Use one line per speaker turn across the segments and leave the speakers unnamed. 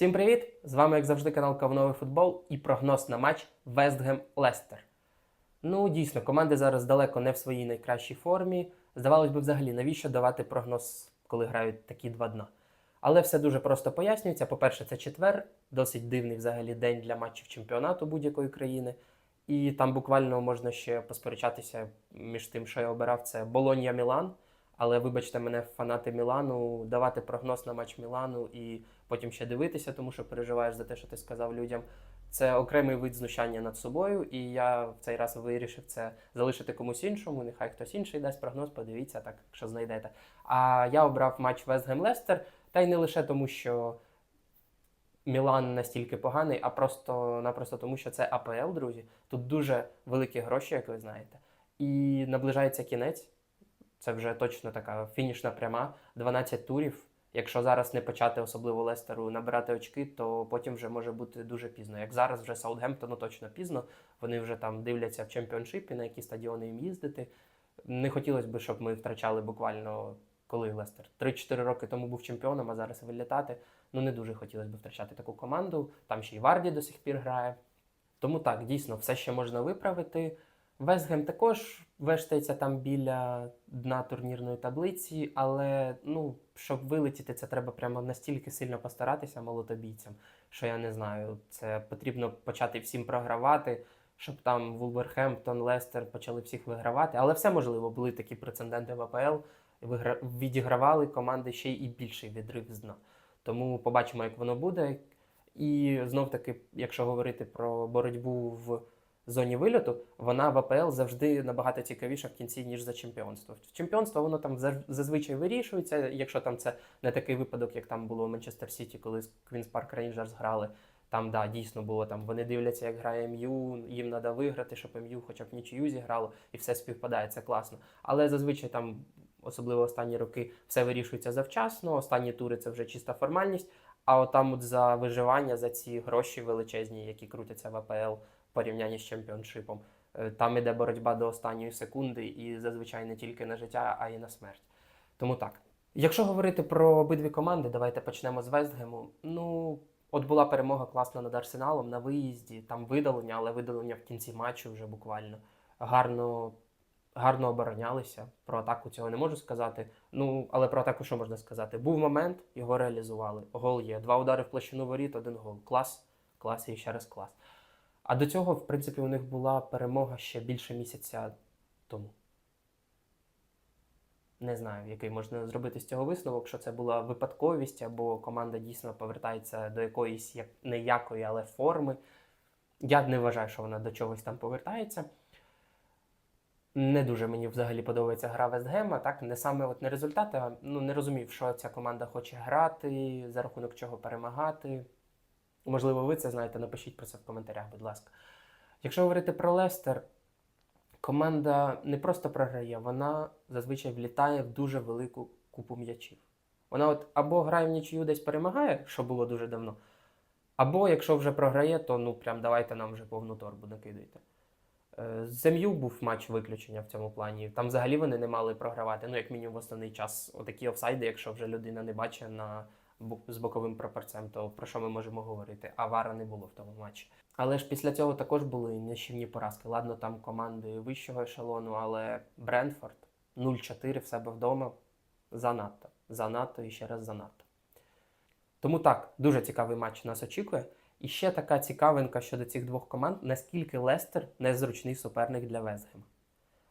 Всім привіт! З вами, як завжди, канал Кавновий футбол і прогноз на матч Вестгем Лестер. Ну, дійсно, команди зараз далеко не в своїй найкращій формі. Здавалось би, взагалі, навіщо давати прогноз, коли грають такі два дна. Але все дуже просто пояснюється. По-перше, це четвер, досить дивний взагалі день для матчів чемпіонату будь-якої країни. І там буквально можна ще посперечатися між тим, що я обирав, це Болонья Мілан. Але вибачте мене, фанати Мілану, давати прогноз на матч Мілану і потім ще дивитися, тому що переживаєш за те, що ти сказав людям. Це окремий вид знущання над собою, і я в цей раз вирішив це залишити комусь іншому. Нехай хтось інший дасть прогноз, подивіться, так якщо знайдете. А я обрав матч Вестгем Лестер, та й не лише тому, що Мілан настільки поганий, а просто-напросто тому, що це АПЛ, друзі. Тут дуже великі гроші, як ви знаєте. І наближається кінець. Це вже точно така фінішна пряма, 12 турів. Якщо зараз не почати, особливо Лестеру, набирати очки, то потім вже може бути дуже пізно. Як зараз вже Саутгемптону точно пізно. Вони вже там дивляться в чемпіоншипі, на які стадіони їм їздити. Не хотілося б, щоб ми втрачали буквально коли Лестер. 3-4 роки тому був чемпіоном, а зараз вилітати. Ну не дуже хотілося б втрачати таку команду. Там ще й Варді до сих пір грає. Тому так, дійсно, все ще можна виправити. Вестгем також вештається там біля дна турнірної таблиці, але ну, щоб вилетіти, це треба прямо настільки сильно постаратися молотобійцям, що я не знаю. Це потрібно почати всім програвати, щоб там Вулверхемптон, Лестер почали всіх вигравати. Але все можливо, були такі прецеденти в АПЛ. Відігравали команди ще й більший відрив з дна. Тому побачимо, як воно буде. І знов таки, якщо говорити про боротьбу в зоні вильоту, вона в АПЛ завжди набагато цікавіша в кінці, ніж за чемпіонство. Чемпіонство воно там зазвичай вирішується, якщо там це не такий випадок, як там було у Манчестер Сіті, коли з Квінс Парк Рейнджерс грали. Там, да, дійсно було там. Вони дивляться, як грає МЮ, їм треба виграти, щоб МЮ хоча б нічию зіграло, і все співпадає, це класно. Але зазвичай там, особливо останні роки, все вирішується завчасно. Останні тури це вже чиста формальність. А от там от за виживання, за ці гроші величезні, які крутяться в АПЛ в порівнянні з чемпіоншипом. Е, Там іде боротьба до останньої секунди, і зазвичай не тільки на життя, а й на смерть. Тому так. Якщо говорити про обидві команди, давайте почнемо з Вестгему. Ну, от була перемога класна над Арсеналом на виїзді, там видалення, але видалення в кінці матчу вже буквально гарно, гарно оборонялися. Про атаку цього не можу сказати. Ну, але про атаку що можна сказати? Був момент, його реалізували. Гол є. Два удари в площину воріт, один гол. Клас, клас і ще раз клас. А до цього, в принципі, у них була перемога ще більше місяця тому. Не знаю, який можна зробити з цього висновок, що це була випадковість, або команда дійсно повертається до якоїсь як неякої, але форми. Я не вважаю, що вона до чогось там повертається. Не дуже мені взагалі подобається гра Вестгема, так не саме от не результати, а ну не розумів, що ця команда хоче грати, за рахунок чого перемагати. Можливо, ви це знаєте, напишіть про це в коментарях, будь ласка. Якщо говорити про Лестер, команда не просто програє, вона зазвичай влітає в дуже велику купу м'ячів. Вона от або грає в нічию десь перемагає, що було дуже давно, або якщо вже програє, то ну прям давайте нам вже повну торбу накидайте. Е, З ЗМЮ був матч виключення в цьому плані. Там взагалі вони не мали програвати. Ну, як мінімум, в основний час отакі офсайди, якщо вже людина не бачить на з боковим прапорцем, то про що ми можемо говорити? А вара не було в тому матчі. Але ж після цього також були нищівні поразки. Ладно, там команди вищого ешелону, але Брентфорд 0-4 в себе вдома занадто. Занадто і ще раз занадто. Тому так, дуже цікавий матч нас очікує. І ще така цікавинка щодо цих двох команд, наскільки Лестер незручний суперник для Вестгема.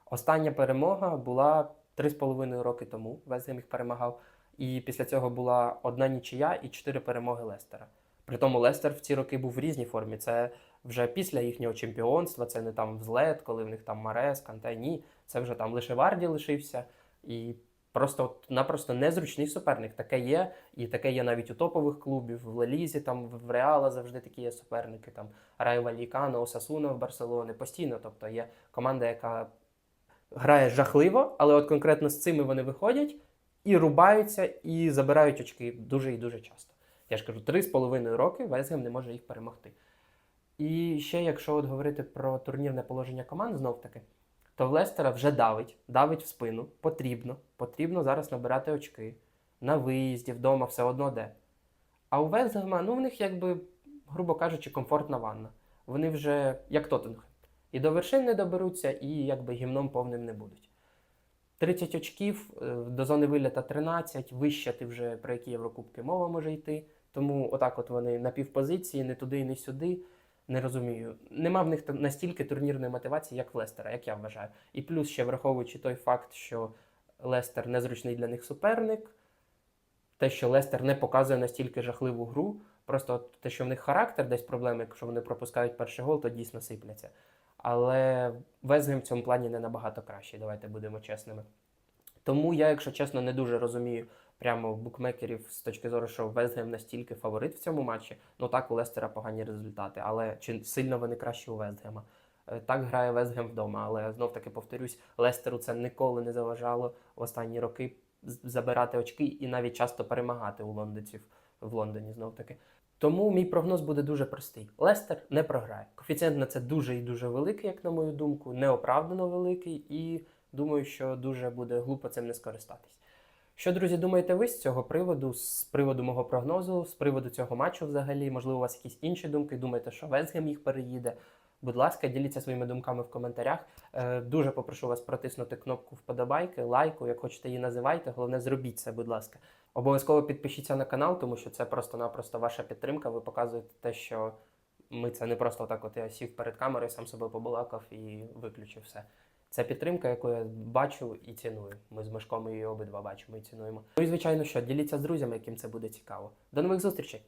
Остання перемога була 3,5 роки тому. Вестгем їх перемагав. І після цього була одна нічия і чотири перемоги Лестера. Притому Лестер в ці роки був в різній формі. Це вже після їхнього чемпіонства, це не там взлет, коли в них там Марес, Канте, ні. Це вже там лише Варді лишився. І просто от, напросто незручний суперник. Таке є, і таке є навіть у топових клубів. В Лелізі, там в Реала завжди такі є суперники. Там Райо Валікано, Осасуна в Барселоні. Постійно. Тобто є команда, яка грає жахливо, але от конкретно з цими вони виходять і рубаються, і забирають очки дуже і дуже часто. Я ж кажу, три з половиною роки Вестгем не може їх перемогти. І ще, якщо от говорити про турнірне положення команд, знов таки, то в Лестера вже давить, давить в спину. Потрібно. Потрібно зараз набирати очки. На виїзді, вдома все одно де. А у Вестгема, ну в них якби, грубо кажучи, комфортна ванна. Вони вже як Тоттенхем. І до вершин не доберуться, і якби гімном повним не будуть. 30 очків, е, до зони виліта 13, вище ти вже про які Єврокубки мова може йти. Тому отак от вони на півпозиції, не туди, не сюди. Не розумію. Нема в них настільки турнірної мотивації, як в Лестера, як я вважаю. І плюс ще враховуючи той факт, що Лестер незручний для них суперник, те, що Лестер не показує настільки жахливу гру, просто те, що в них характер десь проблеми, якщо вони пропускають перший гол, то дійсно сипляться. Але Везгем в цьому плані не набагато кращий, давайте будемо чесними. Тому я, якщо чесно, не дуже розумію прямо букмекерів з точки зору, що Вестгем настільки фаворит в цьому матчі. Ну так, у Лестера погані результати, але чи сильно вони кращі у Вестгема? Е, Так грає Вестгем вдома, але знов таки повторюсь, Лестеру це ніколи не заважало в останні роки забирати очки і навіть часто перемагати у лондонців в Лондоні знов таки. Тому мій прогноз буде дуже простий. Лестер не програє. Коефіцієнт на це дуже і дуже великий, як на мою думку, неоправдано великий, і думаю, що дуже буде глупо цим не скористатись. Що, друзі, думаєте ви з цього приводу, з приводу мого прогнозу, з приводу цього матчу взагалі? Можливо, у вас якісь інші думки? Думаєте, що Вестгем їх переїде? Будь ласка, діліться своїми думками в коментарях. Е, дуже попрошу вас протиснути кнопку вподобайки, лайку, як хочете її називайте. Головне, зробіть це, будь ласка. Обов'язково підпишіться на канал, тому що це просто-напросто ваша підтримка. Ви показуєте те, що ми це не просто так, от я сів перед камерою, сам себе побалакав і виключив все. Це підтримка, яку я бачу і ціную. Ми з Мишком її обидва бачимо і цінуємо. Ну і звичайно, що діліться з друзями, яким це буде цікаво. До нових зустрічей!